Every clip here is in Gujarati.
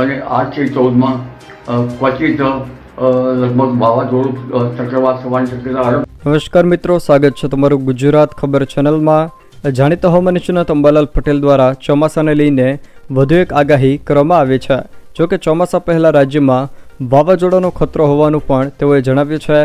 અને આઠથી ચૌદમાં ક્વચિત લગભગ વાવાઝોડું ચક્રવાત થવાની શક્યતા નમસ્કાર મિત્રો, સ્વાગત છે તમારું ગુજરાત ખબર ચેનલમાં. જાણીતા હવામાન નિષ્ણાત અંબાલાલ પટેલ દ્વારા ચોમાસાને લઈને વધુ એક આગાહી કરવામાં આવી છે. જો કે ચોમાસા પહેલાં રાજ્યમાં વાવાઝોડાનો ખતરો હોવાનું પણ તેઓએ જણાવ્યું છે.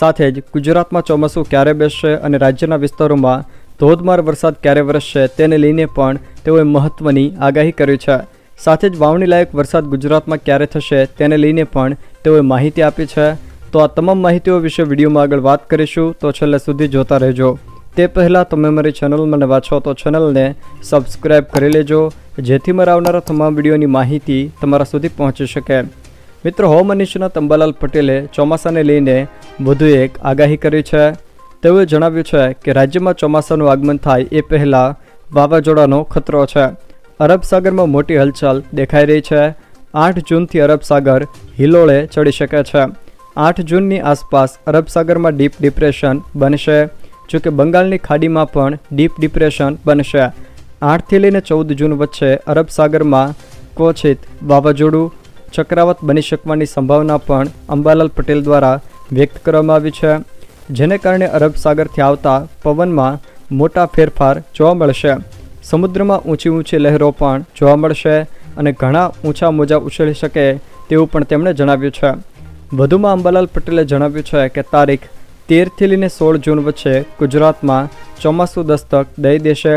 સાથે જ ગુજરાતમાં ચોમાસું ક્યારે બેસશે અને રાજ્યના વિસ્તારોમાં ધોધમાર વરસાદ ક્યારે વરસશે તેને લઈને પણ તેઓએ મહત્ત્વની આગાહી કરી છે. સાથે જ વાવણી લાયક વરસાદ ગુજરાતમાં ક્યારે થશે તેને લઈને પણ તેઓએ માહિતી આપી છે. તો આ તમામ માહિતીઓ વિશે વિડીયોમાં આગળ વાત કરીશું. તો છેલ્લે સુધી જોતા રહેજો. તે પહેલાં તમે મારી ચેનલમાં નવા છો તો ચેનલને સબસ્ક્રાઈબ કરી લેજો, જેથી મારા આવનારા તમામ વિડીયોની માહિતી તમારા સુધી પહોંચી શકે. મિત્રો, હો નિષ્ણાત તંબાલાલ પટેલે ચોમાસાને લઈને વધુ એક આગાહી કરી છે. તેઓએ જણાવ્યું છે કે રાજ્યમાં ચોમાસાનું આગમન થાય એ પહેલાં વાવાઝોડાનો ખતરો છે. અરબ સાગરમાં મોટી હલચલ દેખાઈ રહી છે. આઠ જૂનથી અરબ સાગર હિલોળે ચડી શકે છે. આઠ જૂનની આસપાસ અરબ સાગરમાં ડીપ ડિપ્રેશન બનશે જોકે બંગાળની ખાડીમાં પણ ડીપ ડિપ્રેશન બનશે. આઠથી લઈને ચૌદ જૂન વચ્ચે અરબ સાગરમાં કોચિત વાવાઝોડું ચક્રાવત બની શકવાની સંભાવના પણ અંબાલાલ પટેલ દ્વારા વ્યક્ત કરવામાં આવી છે. જેને કારણે અરબ સાગરથી આવતા પવનમાં મોટા ફેરફાર જોવા મળશે. સમુદ્રમાં ઊંચી ઊંચી લહેરો પણ જોવા મળશે અને ઘણા ઊંચા મોજા ઉછળી શકે તેવું પણ તેમણે જણાવ્યું છે. વધુમાં અંબાલાલ પટેલે જણાવ્યું છે કે તારીખ તેરથી લઈને સોળ જૂન વચ્ચે ગુજરાતમાં ચોમાસું દસ્તક દઈ દેશે.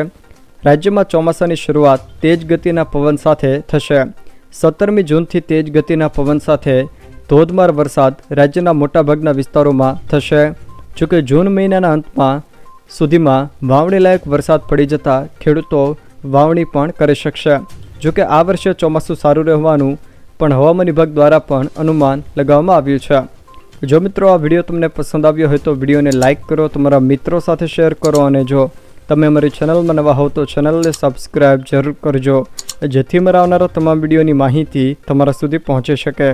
રાજ્યમાં ચોમાસાની શરૂઆત તેજ ગતિના પવન સાથે થશે. સત્તરમી જૂનથી તેજ ગતિના પવન સાથે ધોધમાર વરસાદ રાજ્યના મોટાભાગના વિસ્તારોમાં થશે. જોકે જૂન મહિનાના અંતમાં સુધીમાં વાવણી લાયક વરસાદ પડી જતા ખેડૂતો વાવણી પણ કરી શકશે. જોકે આ વર્ષે ચોમાસું સારું રહેવાનું પણ હવામાન વિભાગ દ્વારા પણ અનુમાન લગાવવામાં આવ્યું છે. જો મિત્રો આ વીડિયો તમને પસંદ આવ્યો હોય તો વિડીયોને લાઇક કરો, તમારા મિત્રો સાથે શેર કરો અને જો તમે અમારી ચેનલમાં નવા હોવ તો ચેનલને સબસ્ક્રાઈબ જરૂર કરજો, જેથી મારા આવનારા તમામ વિડીયોની માહિતી તમારા સુધી પહોંચી શકે.